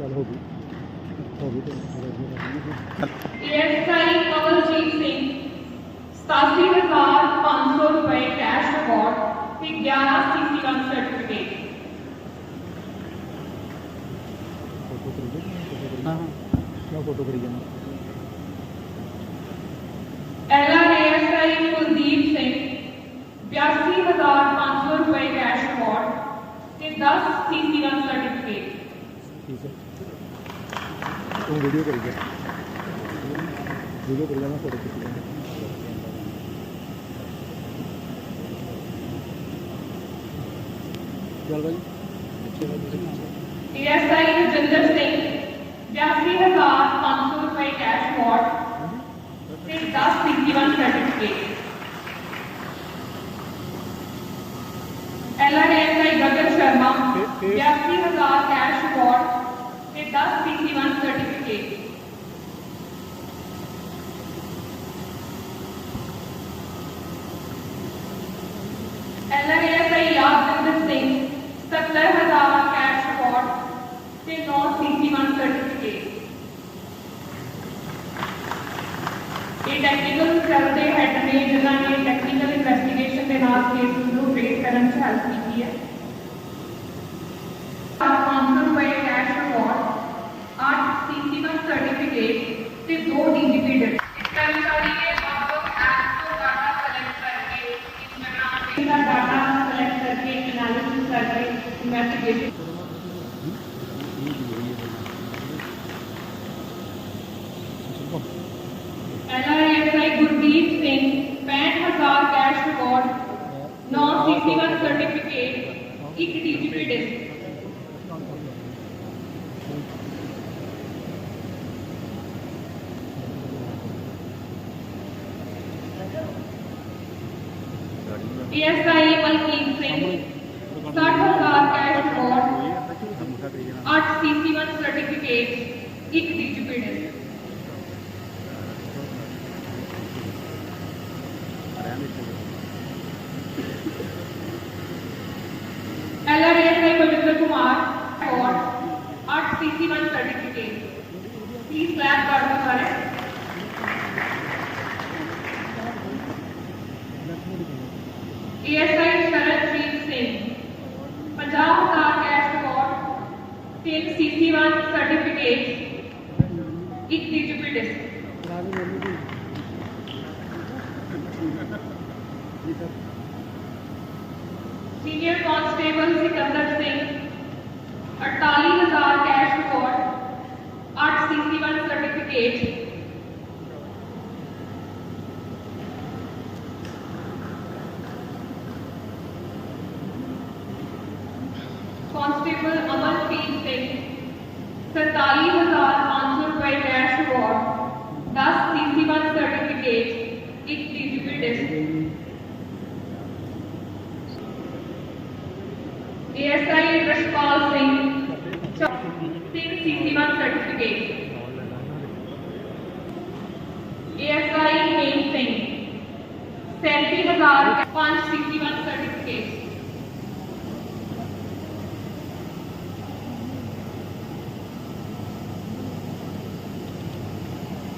ਚੱਲ ਹੋ ਗਈ ਹੋ ਗਈ ਏਐਸਆਈ ਕਵਲਜੀਤ ਸਿੰਘ 87500 ਰੁਪਏ ਕੈਸ਼ ਅਵਾਰਡ ਤੇ 11 CC1 ਸਰਟੀਫਿਕੇਟ ਫੋਟੋ ਕਰੀ ਹਾਂ ਮੈਂ ਫੋਟੋ ਕਰੀ ਜਾਣਾ ਐਲਆਰਏਐਸਆਈ ਕੁਲਦੀਪ ਸਿੰਘ 82500 ਰੁਪਏ ਕੈਸ਼ ਅਵਾਰਡ ਤੇ 10 CC1 ਸਰਟੀਫਿਕੇਟ ਠੀਕ ਹੈ। ਤੂੰ ਵੀਡੀਓ ਕਰੀ ਜਾ। ਵੀਡੀਓ ਕਰੀ ਜਾ ਮੈਂ ਫੋਟੋ ਖਿੱਚ ਲੈਂਦਾ। ਚੱਲ ਬਾਈ। ਅੱਛੇ ਬਾਈ ਏਐਸਆਈ ਰਜਿੰਦਰ ਸਿੰਘ 82500 ਰੁਪਏ ਕੈਸ਼ ਅਵਾਰਡ ਤੇ 10 CC1 ਸਰਟੀਫਿਕੇਟ ਸ਼ਰਮਾ ਤੇ- ਤੇ- 82000 ਕੈਸ਼ ਅਵਾਰਡ ਤੇ 10 CC1 certificate LR ASI Yadvinder Singh 70000 cash award ਤੇ 9 CC1 ਸਰਟੀਫਿਕੇਟ ਇਹ ਟੈਕਨੀਕਲ ਸੈੱਲ ਦੇ ਹੈੱਡ ਨੇ, ਜਿਨ੍ਹਾਂ ਨੇ ਟੈਕਨੀਕਲ ਇਨਵੈਸਟੀਗੇਸ਼ਨ ਦੇ ਨਾਲ ਕੇਸ ਨੂੰ ਰੇਟ ਕਰਨ 'ਚ ਹੈਲਪ ਕੀਤੀ ਹੈ। ਅਵਾਰਡ 9 CC1 ਸਰਟੀਫਿਕੇਟ ਇੱਕ DGP disc ASI Malkit Singh 60000 cash award 8 CC1 certificate ਇੱਕ DGP disc 8 CC1 certificate. Please clap कर दो सारे. ASI Sharadjeet Singh 50000 cash award, 3 CC1 certificates, एक DGP disc. Senior constable Sikandar Singh 48000 cash CC1 Certificate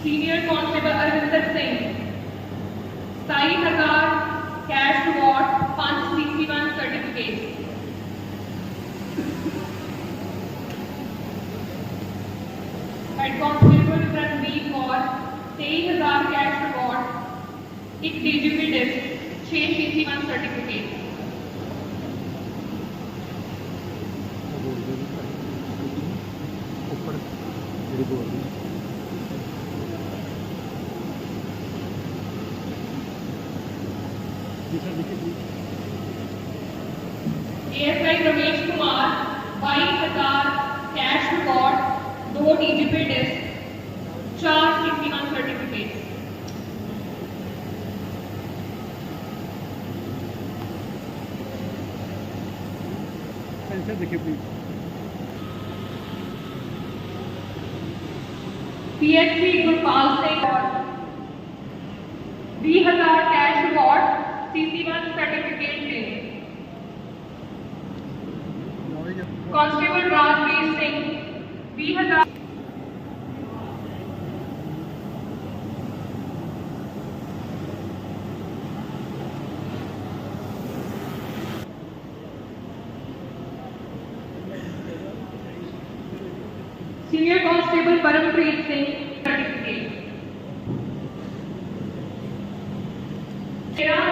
senior constable Arvinder Singh Sai हज़ार cash award पाँच CC one certificate head constable Ranveer Kaur तेईस हज़ार cash award एक DGP disc छह CC one certificate ऊपर ASI Ramesh Kumar बाईस हज़ार कैश रिकॉर्ड दो डीजीपी डिस्क चार सिक्सटी वन सर्टिफिकेट देखिए प्लीज़ पीएचपी गुरपाल सिंह और बीस हज़ार ਸੀਸੀ1 ਸਰਟੀਫਿਕੇਟ ਦੇ constable Rajveer Singh 20000 senior constable Parampreet Singh certificate ਤੇਰਾਂ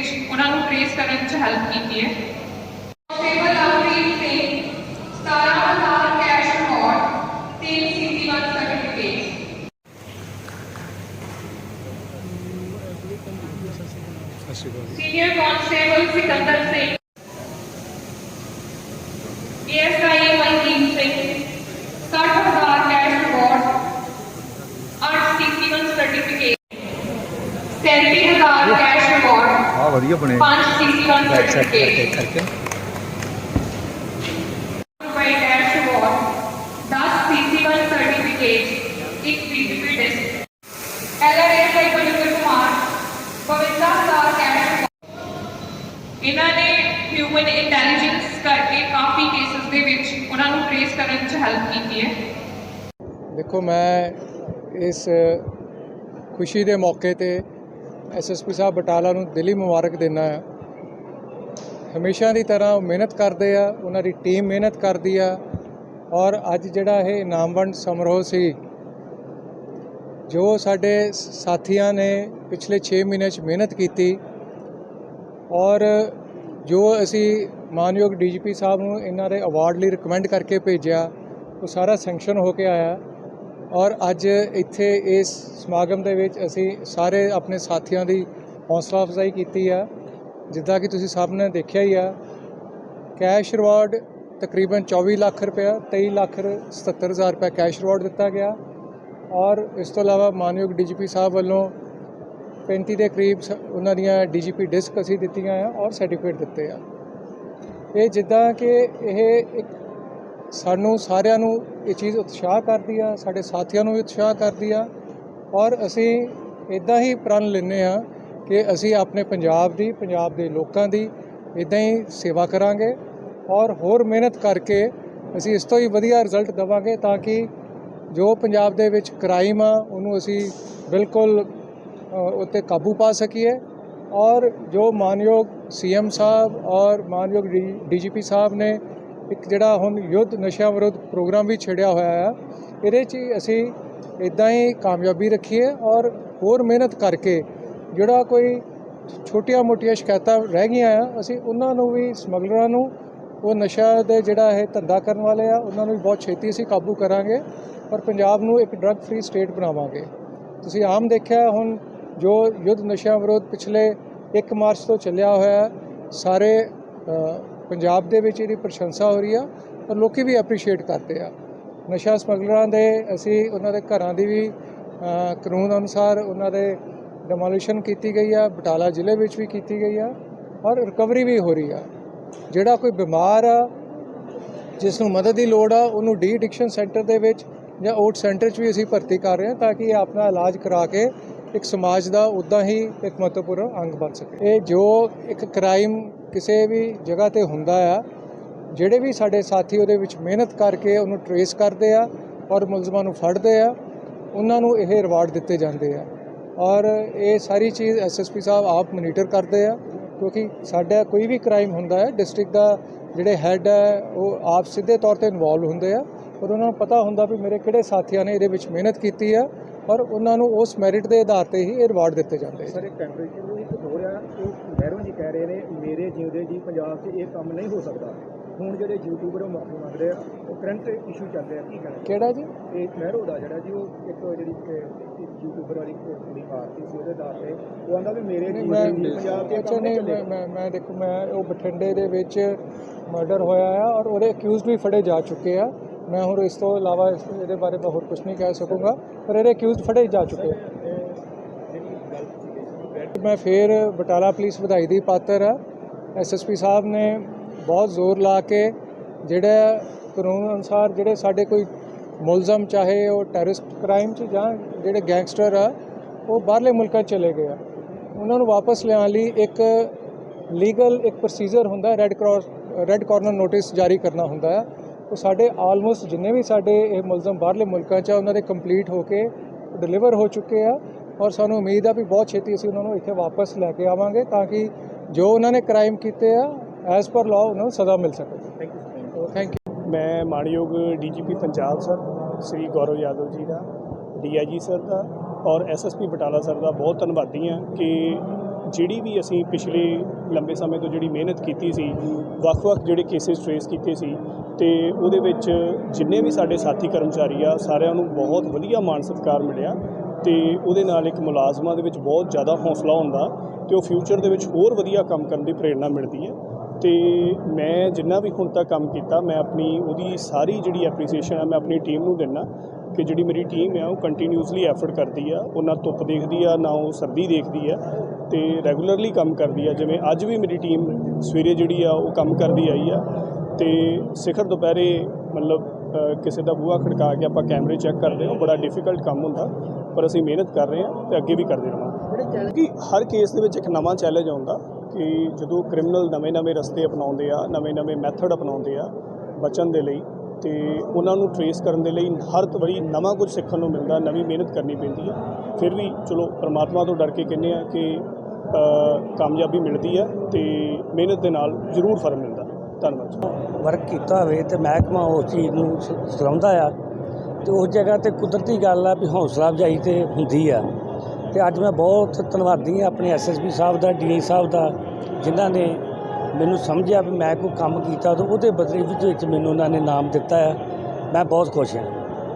ਉਹਨਾਂ ਨੂੰ ਟ੍ਰੇਸ ਕਰਨ 'ਚ ਹੈਲਪ ਕੀਤੀ ਹੈ constable Lovepreet Singh 17000 cash reward ਤੇ ਸੀਸੀ1 ਸਰਟੀਫਿਕੇਟ ਸਤਿ ਸ਼੍ਰੀ ਅਕਾਲ senior constable Sikandar Singh ASI Mandeep Singh 60000 cash reward 8 CC one certificate 37000 cash reward ਆ ਵਧੀਆ ਬਣੇ। 5 ਸੀਸੀ1 ਬੈਕ ਸਾਈਡ ਸਰਟੀਫਿਕੇਟ ਕਰਕੇ ਰੁਪਏ cash reward 10 CC one certificate ਇੱਕ PDP disc LRS Balwinder Kumar 52000 cash reward ਇਹਨਾਂ ਨੇ ਹਿਊਮਨ ਇੰਟੈਲੀਜੈਂਸ ਕਰਕੇ ਕਾਫੀ cases ਦੇ ਵਿੱਚ ਉਹਨਾਂ ਨੂੰ ਟ੍ਰੇਸ ਕਰਨ 'ਚ ਹੈਲਪ ਕੀਤੀ ਹੈ। ਦੇਖੋ ਮੈਂ ਇਸ ਖੁਸ਼ੀ ਦੇ ਮੌਕੇ ਤੇ ਐਸਐਸਪੀ ਸਾਹਿਬ ਬਟਾਲਾ ਨੂੰ ਦਿਲੀ ਮੁਬਾਰਕ ਦਿੰਦਾ ਹਾਂ। ਹਮੇਸ਼ਾ ਦੀ ਤਰ੍ਹਾਂ ਉਹ ਮਿਹਨਤ ਕਰਦੇ ਆ, ਉਹਨਾਂ ਦੀ ਟੀਮ ਮਿਹਨਤ ਕਰਦੀ ਆ ਔਰ ਅੱਜ ਜਿਹੜਾ ਇਹ ਇਨਾਮ ਵੰਡ ਸਮਾਰੋਹ ਸੀ, ਜੋ ਸਾਡੇ ਸਾਥੀਆਂ ਨੇ ਪਿਛਲੇ 6 ਮਹੀਨੇ 'ਚ ਮਿਹਨਤ ਕੀਤੀ ਔਰ ਜੋ ਅਸੀਂ ਮਾਨਯੋਗ ਡੀਜੀਪੀ ਸਾਹਿਬ ਨੂੰ ਇਹਨਾਂ ਦੇ ਅਵਾਰਡ ਲਈ ਰਿਕਮੈਂਡ ਕਰਕੇ ਭੇਜਿਆ, ਉਹ ਸਾਰਾ ਸੈਂਕਸ਼ਨ ਹੋ ਕੇ ਆਇਆ। ਔਰ ਅੱਜ ਇੱਥੇ ਇਸ ਸਮਾਗਮ ਦੇ ਵਿੱਚ ਅਸੀਂ ਸਾਰੇ ਆਪਣੇ ਸਾਥੀਆਂ ਦੀ ਹੌਸਲਾ ਅਫਜ਼ਾਈ ਕੀਤੀ ਆ। ਜਿੱਦਾਂ ਕਿ ਤੁਸੀਂ ਸਭ ਨੇ ਦੇਖਿਆ ਹੀ ਆ, ਕੈਸ਼ ਰਿਵਾਰਡ ਤਕਰੀਬਨ 24 ਲੱਖ ਰੁਪਇਆ 23 ਲੱਖ 77 ਹਜ਼ਾਰ ਰੁਪਇਆ ਕੈਸ਼ ਰਿਵਾਰਡ ਦਿੱਤਾ ਗਿਆ। ਔਰ ਇਸ ਤੋਂ ਇਲਾਵਾ ਮਾਨਯੋਗ ਡੀਜੀਪੀ ਸਾਹਿਬ ਵੱਲੋਂ 35 ਦੇ ਕਰੀਬ ਸ- ਉਹਨਾਂ ਦੀਆਂ ਡੀਜੀਪੀ ਡਿਸਕ ਅਸੀਂ ਦਿੱਤੀਆਂ ਆ ਔਰ ਸਰਟੀਫਿਕੇਟ ਦਿੱਤੇ ਆ। ਇਹ ਜਿੱਦਾਂ ਕਿ ਇਹ ਇੱਕ ਸਾਨੂੰ ਸਾਰਿਆਂ ਨੂੰ ਇਹ ਚੀਜ਼ ਉਤਸ਼ਾਹ ਕਰਦੀ ਆ, ਸਾਡੇ ਸਾਥੀਆਂ ਨੂੰ ਵੀ ਉਤਸ਼ਾਹ ਕਰਦੀ ਆ। ਔਰ ਅਸੀਂ ਇਦਾਂ ਹੀ ਪ੍ਰਣ ਲੈਂਦੇ ਆ ਕਿ ਅਸੀਂ ਆਪਣੇ ਪੰਜਾਬ ਦੀ, ਪੰਜਾਬ ਦੇ ਲੋਕਾਂ ਦੀ ਇਦਾਂ ਹੀ ਸੇਵਾ ਕਰਾਂਗੇ ਔਰ ਹੋਰ ਮਿਹਨਤ ਕਰਕੇ ਅਸੀਂ ਇਸ ਤੋਂ ਹੀ ਵਧੀਆ ਰਿਜ਼ਲਟ ਦੇਵਾਂਗੇ ਤਾਂ ਕਿ ਜੋ ਪੰਜਾਬ ਦੇ ਵਿੱਚ ਕ੍ਰਾਈਮ ਆ, ਉਹਨੂੰ ਅਸੀਂ ਬਿਲਕੁਲ ਉੱਤੇ ਕਾਬੂ ਪਾ ਸਕੀਏ। ਔਰ ਜੋ ਮਾਨਯੋਗ ਸੀਐਮ ਸਾਹਿਬ ਔਰ ਮਾਨਯੋਗ ਡੀਜੀਪੀ ਸਾਹਿਬ ਨੇ ਇੱਕ ਜਿਹੜਾ ਹੁਣ ਯੁੱਧ ਨਸ਼ਾ ਵਿਰੋਧ ਪ੍ਰੋਗਰਾਮ ਵੀ ਛੇੜਿਆ ਹੋਇਆ ਆ, ਇਹਦੇ 'ਚ ਹੀ ਅਸੀਂ ਇਦਾਂ ਹੀ ਕਾਮਯਾਬੀ ਰੱਖੀਏ ਔਰ ਹੋਰ ਮਿਹਨਤ ਕਰਕੇ ਜਿਹੜਾ ਕੋਈ ਛੋਟੀਆਂ ਮੋਟੀਆਂ ਸ਼ਿਕਾਇਤਾਂ ਰਹਿ ਗਈਆਂ ਆ, ਅਸੀਂ ਉਹਨਾਂ ਨੂੰ ਵੀ ਸਮਗਲਰਾਂ ਨੂੰ, ਉਹ ਨਸ਼ਾ ਦੇ ਜਿਹੜਾ ਇਹ ਧੰਦਾ ਕਰਨ ਵਾਲੇ ਆ, ਉਹਨਾਂ ਨੂੰ ਵੀ ਬਹੁਤ ਛੇਤੀ ਅਸੀਂ ਕਾਬੂ ਕਰਾਂਗੇ ਔਰ ਪੰਜਾਬ ਨੂੰ ਇੱਕ ਡਰੱਗ ਫ੍ਰੀ ਸਟੇਟ ਬਣਾਵਾਂਗੇ। ਤੁਸੀਂ ਆਮ ਦੇਖਿਆ ਹੁਣ ਜੋ ਯੁੱਧ ਨਸ਼ਾ ਵਿਰੋਧ ਪਿਛਲੇ 1 ਮਾਰਚ ਤੋਂ ਚੱਲਿਆ ਹੋਇਆ, ਸਾਰੇ ਪੰਜਾਬ ਦੇ ਵਿੱਚ ਇਹਦੀ ਪ੍ਰਸ਼ੰਸਾ ਹੋ ਰਹੀ ਆ ਔਰ ਲੋਕੀ ਵੀ ਐਪਰੀਸ਼ੀਏਟ ਕਰਦੇ ਆ। ਨਸ਼ਾ ਸਮਗਲਰਾਂ ਦੇ ਅਸੀਂ ਉਹਨਾਂ ਦੇ ਘਰਾਂ ਦੀ ਵੀ ਕਾਨੂੰਨ ਅਨੁਸਾਰ ਉਹਨਾਂ ਦੇ ਡਿਮੋਲਿਸ਼ਨ ਕੀਤੀ ਗਈ ਆ, ਬਟਾਲਾ ਜ਼ਿਲ੍ਹੇ ਵਿੱਚ ਵੀ ਕੀਤੀ ਗਈ ਆ ਔਰ ਰਿਕਵਰੀ ਵੀ ਹੋ ਰਹੀ ਆ। ਜਿਹੜਾ ਕੋਈ ਬਿਮਾਰ ਆ, ਜਿਸ ਨੂੰ ਮਦਦ ਦੀ ਲੋੜ ਆ, ਉਹਨੂੰ ਡੀ ਐਡਿਕਸ਼ਨ ਸੈਂਟਰ ਦੇ ਵਿੱਚ ਜਾਂ ਓਟ ਸੈਂਟਰ 'ਚ ਵੀ ਅਸੀਂ ਭਰਤੀ ਕਰ ਰਹੇ ਹਾਂ ਤਾਂ ਕਿ ਇਹ ਆਪਣਾ ਇਲਾਜ ਕਰਾ ਕੇ ਇੱਕ ਸਮਾਜ ਦਾ ਉਦਾਂ ਹੀ ਇੱਕ ਮਹੱਤਵਪੂਰਨ ਅੰਗ ਬਣ ਸਕੇ। ਇਹ ਜੋ ਇੱਕ ਕ੍ਰਾਈਮ ਕਿਸੇ ਵੀ ਜਗ੍ਹਾ ਤੇ ਹੁੰਦਾ ਆ, ਜਿਹੜੇ ਵੀ ਸਾਡੇ ਸਾਥੀ ਉਹਦੇ ਵਿੱਚ ਮਿਹਨਤ ਕਰਕੇ ਉਹਨੂੰ ਟਰੇਸ ਕਰਦੇ ਆ ਔਰ ਮੁਲਜ਼ਮਾਂ ਨੂੰ ਫੜਦੇ ਆ, ਉਹਨਾਂ ਨੂੰ ਇਹ ਰਿਵਾਰਡ ਦਿੱਤੇ ਜਾਂਦੇ ਆ। ਔਰ ਇਹ ਸਾਰੀ ਚੀਜ਼ ਐਸਐਸਪੀ ਸਾਹਿਬ ਆਪ ਮੋਨੀਟਰ ਕਰਦੇ ਆ, ਕਿਉਂਕਿ ਸਾਡਾ ਕੋਈ ਵੀ ਕ੍ਰਾਈਮ ਹੁੰਦਾ ਹੈ ਡਿਸਟ੍ਰਿਕਟ ਦਾ ਜਿਹੜੇ ਹੈੱਡ ਹੈ, ਉਹ ਆਪ ਸਿੱਧੇ ਤੌਰ ਤੇ ਇਨਵੋਲਵ ਹੁੰਦੇ ਆ। ਔਰ ਉਹਨਾਂ ਨੂੰ ਪਤਾ ਹੁੰਦਾ ਵੀ ਮੇਰੇ ਕਿਹੜੇ ਸਾਥੀਆਂ ਨੇ ਇਹਦੇ ਵਿੱਚ ਮਿਹਨਤ ਕੀਤੀ ਆ ਔਰ ਉਹਨਾਂ ਨੂੰ ਉਸ ਮੈਰਿਟ ਦੇ ਆਧਾਰ ਤੇ ਹੀ ਇਹ ਰਿਵਾਰਡ ਦਿੱਤੇ ਜਾਂਦੇ ਸਰ ਇੱਕ ਟੈਂਪਰੇਚਰ ਨੂੰ ਇੱਕ ਹੋ ਰਿਹਾ ਉਹ ਮਹਿਰੋਂ ਜੀ ਕਹਿ ਰਹੇ ਨੇ ਮੇਰੇ ਜਿਉਂਦੇ ਜੀ ਪੰਜਾਬ 'ਚ ਇਹ ਕੰਮ ਨਹੀਂ ਹੋ ਸਕਦਾ। ਹੁਣ ਜਿਹੜੇ ਯੂਟਿਊਬਰ ਉਹ ਮਾਫੀ ਮੰਗ ਰਹੇ ਆ ਉਹ ਕਰੰਟ ਇਸ਼ੂ ਚੱਲ ਰਿਹਾ ਕੀ ਕਹਿਣਾ ਕਿਹੜਾ ਜੀ? ਇਹ ਮਹਿਰੋ ਦਾ ਜਿਹੜਾ ਜੀ ਉਹ ਇੱਕ ਜਿਹੜੀ ਯੂਟਿਊਬਰ ਵਾਲੀ ਕੁੜੀ ਮਾਰਤੀ ਸੀ ਉਹਦੇ ਦਾਅ ਤੇ। ਉਹ ਆਂਦਾ ਵੀ ਮੇਰੇ ਜੀ ਪੰਜਾਬ ਅੱਛਾ ਕੰਮ ਨਹੀਂ ਮੈਂ ਮੈਂ ਦੇਖੋ ਮੈਂ ਉਹ ਬਠਿੰਡੇ ਦੇ ਵਿੱਚ ਮਰਡਰ ਹੋਇਆ ਆ ਔਰ ਉਹਦੇ ਅਕਿਊਜ਼ਡ ਵੀ ਫੜੇ ਜਾ ਚੁੱਕੇ ਆ। ਮੈਂ ਹੁਣ ਇਸ ਤੋਂ ਇਲਾਵਾ ਇਸ ਇਹਦੇ ਬਾਰੇ ਮੈਂ ਹੋਰ ਕੁਝ ਨਹੀਂ ਕਹਿ ਸਕੂੰਗਾ ਪਰ ਇਹਦੇ ਅਕਿਊਜ਼ਡ ਫੜੇ ਜਾ ਚੁੱਕੇ। ਮੈਂ ਫੇਰ ਬਟਾਲਾ ਪੁਲਿਸ ਵਧਾਈ ਦੀ ਪਾਤਰ ਆ ਐਸਐਸਪੀ ਸਾਹਿਬ ਨੇ ਬਹੁਤ ਜ਼ੋਰ ਲਾ ਕੇ ਜਿਹੜਾ ਕਾਨੂੰਨ ਅਨੁਸਾਰ ਜਿਹੜੇ ਸਾਡੇ ਕੋਈ ਮੁਲਜ਼ਮ ਚਾਹੇ ਉਹ ਟੈਰਰਿਸਟ ਕ੍ਰਾਈਮ 'ਚ ਜਾਂ ਜਿਹੜੇ ਗੈਂਗਸਟਰ ਆ ਉਹ ਬਾਹਰਲੇ ਮੁਲਕਾਂ ਚਲੇ ਗਏ ਆ। ਉਹਨਾਂ ਨੂੰ ਵਾਪਸ ਲਿਆਉਣ ਲਈ ਇੱਕ ਲੀਗਲ ਇੱਕ ਪ੍ਰੋਸੀਜਰ ਹੁੰਦਾ red cross red corner notice ਜਾਰੀ ਕਰਨਾ ਹੁੰਦਾ ਹੈ ਉਹ ਸਾਡੇ ਆਲਮੋਸਟ ਜਿੰਨੇ ਵੀ ਸਾਡੇ ਇਹ ਮੁਲਜ਼ਮ ਬਾਹਰਲੇ ਮੁਲਕਾਂ 'ਚ ਆ ਉਹਨਾਂ ਦੇ ਕੰਪਲੀਟ ਹੋ ਕੇ ਡਿਲੀਵਰ ਹੋ ਚੁੱਕੇ ਆ ਔਰ ਸਾਨੂੰ ਉਮੀਦ ਆ ਵੀ ਬਹੁਤ ਛੇਤੀ ਅਸੀਂ ਉਹਨਾਂ ਨੂੰ ਇੱਥੇ ਵਾਪਸ ਲੈ ਕੇ ਆਵਾਂਗੇ ਤਾਂ ਕਿ ਜੋ ਉਹਨਾਂ ਨੇ ਕ੍ਰਾਈਮ ਕੀਤੇ ਆ ਐਜ਼ ਪਰ ਲਾਅ ਉਹਨਾਂ ਨੂੰ ਸਜ਼ਾ ਮਿਲ ਸਕੇ। ਥੈਂਕ ਯੂ ਥੈਂਕ ਯੂ ਮੈਂ ਮਾਣਯੋਗ ਡੀਜੀਪੀ ਪੰਜਾਬ ਸਰ ਸ੍ਰੀ ਗੌਰਵ ਯਾਦਵ ਜੀ ਦਾ ਡੀਆਈਜੀ ਸਰ ਦਾ ਔਰ ਐਸਐਸਪੀ ਬਟਾਲਾ ਸਰ ਦਾ ਬਹੁਤ ਧੰਨਵਾਦੀ ਹਾਂ ਕਿ ਜਿਹੜੀ ਵੀ ਅਸੀਂ ਪਿਛਲੇ ਲੰਬੇ ਸਮੇਂ ਤੋਂ ਜਿਹੜੀ ਮਿਹਨਤ ਕੀਤੀ ਸੀ, ਵੱਖ-ਵੱਖ ਜਿਹੜੇ ਕੇਸਿਸ ਟ੍ਰੇਸ ਕੀਤੇ ਸੀ ਤੇ ਉਹਦੇ ਵਿੱਚ ਜਿੰਨੇ ਵੀ ਸਾਡੇ ਸਾਥੀ ਕਰਮਚਾਰੀ ਆ, ਸਾਰਿਆਂ ਨੂੰ ਬਹੁਤ ਵਧੀਆ ਮਾਣ ਸਤਿਕਾਰ ਮਿਲਿਆ ਤੇ ਉਹਦੇ ਨਾਲ ਇੱਕ ਮੁਲਾਜ਼ਮਾਂ ਦੇ ਵਿੱਚ ਬਹੁਤ ਜ਼ਿਆਦਾ ਹੌਸਲਾ ਹੁੰਦਾ ਤੇ ਉਹ ਫਿਊਚਰ ਦੇ ਵਿੱਚ ਹੋਰ ਵਧੀਆ ਕੰਮ ਕਰਨ ਦੀ ਪ੍ਰੇਰਣਾ ਮਿਲਦੀ ਹੈ। ਤੇ ਮੈਂ ਜਿੰਨਾ ਵੀ ਹੁਣ ਤੱਕ ਕੰਮ ਕੀਤਾ ਮੈਂ ਆਪਣੀ ਉਹਦੀ ਸਾਰੀ ਜਿਹੜੀ ਐਪਰੀਸੀਏਸ਼ਨ ਹੈ ਮੈਂ ਆਪਣੀ ਟੀਮ ਨੂੰ ਦਿੰਦਾ ਕਿ ਜਿਹੜੀ ਮੇਰੀ ਟੀਮ ਹੈ ਉਹ ਕੰਟੀਨਿਊਸਲੀ ਐਫਰਟ ਕਰਦੀ ਆ ਉਹ ਨਾ ਧੁੱਪ ਦੇਖਦੀ ਆ ਨਾ ਉਹ ਸਰਦੀ ਦੇਖਦੀ ਆ ਤੇ ਰੈਗੂਲਰਲੀ ਕੰਮ ਕਰਦੀ ਆ। ਜਿਵੇਂ ਅੱਜ ਵੀ ਮੇਰੀ ਟੀਮ ਸਵੇਰੇ ਜਿਹੜੀ ਆ ਉਹ ਕੰਮ ਕਰਦੀ ਆਈ ਆ ਤੇ ਸਿਖਰ ਦੁਪਹਿਰੇ ਮਤਲਬ ਕਿਸੇ ਦਾ ਬੂਹਾ ਖੜਕਾ ਕੇ ਆਪਾਂ ਕੈਮਰੇ ਚੈੱਕ ਕਰਦੇ ਹਾਂ ਬੜਾ ਡਿਫਿਕਲਟ ਕੰਮ ਹੁੰਦਾ ਪਰ ਅਸੀਂ ਮਿਹਨਤ ਕਰ ਰਹੇ ਹਾਂ ਤੇ ਅੱਗੇ ਵੀ ਕਰਦੇ ਰਹਾਂਗੇ। ਕਿ ਹਰ ਕੇਸ ਦੇ ਵਿੱਚ ਇੱਕ ਨਵਾਂ ਚੈਲੰਜ ਆਉਂਦਾ ਕਿ ਜਦੋਂ ਕ੍ਰਿਮੀਨਲ ਨਵੇਂ-ਨਵੇਂ ਰਸਤੇ ਅਪਣਾਉਂਦੇ ਆ ਨਵੇਂ-ਨਵੇਂ ਮੈਥਡ ਅਪਣਾਉਂਦੇ ਆ ਬਚਣ ਦੇ ਲਈ, ਤੇ ਉਹਨਾਂ ਨੂੰ ਟਰੇਸ ਕਰਨ ਦੇ ਲਈ ਹਰ ਵਾਰੀ ਨਵਾਂ ਕੁਝ ਸਿੱਖਣ ਨੂੰ ਮਿਲਦਾ, ਨਵੀਂ ਮਿਹਨਤ ਕਰਨੀ ਪੈਂਦੀ ਹੈ ਫਿਰ ਵੀ ਚਲੋ ਪਰਮਾਤਮਾ ਤੋਂ ਡਰ ਕੇ ਕਹਿੰਦੇ ਆ ਕਿ ਕਾਮਯਾਬੀ ਮਿਲਦੀ ਹੈ ਤੇ ਮਿਹਨਤ ਦੇ ਨਾਲ ਜ਼ਰੂਰ ਫਲ ਮਿਲਦਾ। ਧੰਨਵਾਦ ਜੀ। ਵਰਕ ਕੀਤਾ ਹੋਵੇ ਤੇ ਮਹਿਕਮਾ ਉਸ ਚੀਜ਼ ਨੂੰ ਸ- ਆ। ਤੇ ਉਸ ਜਗ੍ਹਾ ਤੇ ਕੁਦਰਤੀ ਗੱਲ ਆ ਵੀ ਹੌਸਲਾ ਅਫਜ਼ਾਈ ਤੇ ਹੁੰਦੀ ਆ। ਤੇ ਅੱਜ ਮੈਂ ਬਹੁਤ ਧੰਨਵਾਦੀ ਆ ਆਪਣੇ ਐਸਐਸਪੀ ਸਾਹਿਬ ਦਾ ਡੀਆਈ ਸਾਹਿਬ ਦਾ ਜਿਨ੍ਹਾਂ ਨੇ ਮੈਨੂੰ ਸਮਝਿਆ ਵੀ ਮੈਂ ਕੋਈ ਕੰਮ ਕੀਤਾ ਤਾਂ ਉਹਦੇ ਬਦਲੇ ਵਿੱਚ ਵਿੱਚ ਮੈਨੂੰ ਉਹਨਾਂ ਨੇ ਨਾਮ ਦਿੱਤਾ ਆ ਮੈਂ ਬਹੁਤ ਖੁਸ਼ ਹਾਂ।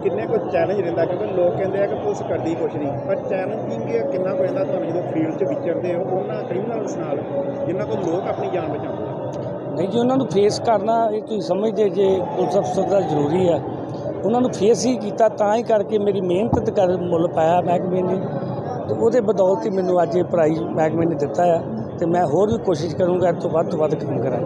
ਕਿੰਨੇ ਕੁ ਚੈਲੰਜ ਰਹਿੰਦਾ ਕਿਉਂਕਿ ਲੋਕ ਕਹਿੰਦੇ ਆ ਕਿ ਪੁਲਿਸ ਕਰਦੀ ਕੁਛ ਨਹੀਂ। ਪਰ ਚੈਲੰਜਿੰਗ ਕਿੰਨਾ ਕੁ ਰਹਿੰਦਾ ਤੁਹਾਨੂੰ ਜਦੋਂ ਫੀਲਡ 'ਚ ਵਿਚਰਦੇ ਹੋ? ਉਹਨਾਂ ਕ੍ਰਿਮੀਨਲਸ ਨਾਲ ਜਿਨ੍ਹਾਂ ਕੋਲ ਲੋਕ ਆਪਣੀ ਜਾਨ ਬਚਾਉਂਦੇ ਨਹੀਂ ਜੀ ਉਹਨਾਂ ਨੂੰ ਫੇਸ ਕਰਨਾ ਇਹ ਤੁਸੀਂ ਸਮਝਦੇ ਜੇ ਪੁਲਿਸ ਅਫਸਰ ਦਾ ਜ਼ਰੂਰੀ ਆ ਉਹਨਾਂ ਨੂੰ ਫੇਸ ਹੀ ਕੀਤਾ ਤਾਂ ਹੀ ਕਰਕੇ ਮੇਰੀ ਮਿਹਨਤ ਕਰ ਮੁੱਲ ਪਾਇਆ ਮਹਿਕਮੇ ਨੇ। ਤੇ ਉਹਦੇ ਬਦੌਲਤ ਹੀ ਮੈਨੂੰ ਅੱਜ ਇਹ ਪ੍ਰਾਈਜ਼ ਮਹਿਕਮੇ ਨੇ ਦਿੱਤਾ ਆ ਤੇ ਮੈਂ ਹੋਰ ਵੀ ਕੋਸ਼ਿਸ਼ ਕਰੂੰਗਾ ਇਹ ਤੋਂ ਵੱਧ ਤੋਂ ਵੱਧ ਕੰਮ ਕਰਾਂ।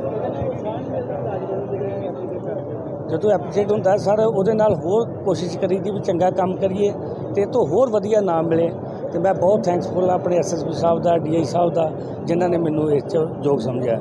ਜਦੋਂ ਐਪਰੀਸ਼ੀਏਟ ਹੁੰਦਾ ਸਰ, ਉਹਦੇ ਨਾਲ ਹੋਰ ਕੋਸ਼ਿਸ਼ ਕਰੀਦੀ ਵੀ ਚੰਗਾ ਕੰਮ ਕਰੀਏ ਤੇ ਇਹ ਤੋਂ ਹੋਰ ਵਧੀਆ ਨਾਮ ਮਿਲੇ ਤੇ ਮੈਂ ਬਹੁਤ ਥੈਂਕਸਫੁਲ ਆਪਣੇ ਐਸਐਸਪੀ ਸਾਹਿਬ ਦਾ ਡੀਆਈ ਸਾਹਿਬ ਦਾ, ਜਿਨ੍ਹਾਂ ਨੇ ਮੈਨੂੰ ਇਸ 'ਚ ਯੋਗ ਸਮਝਿਆ।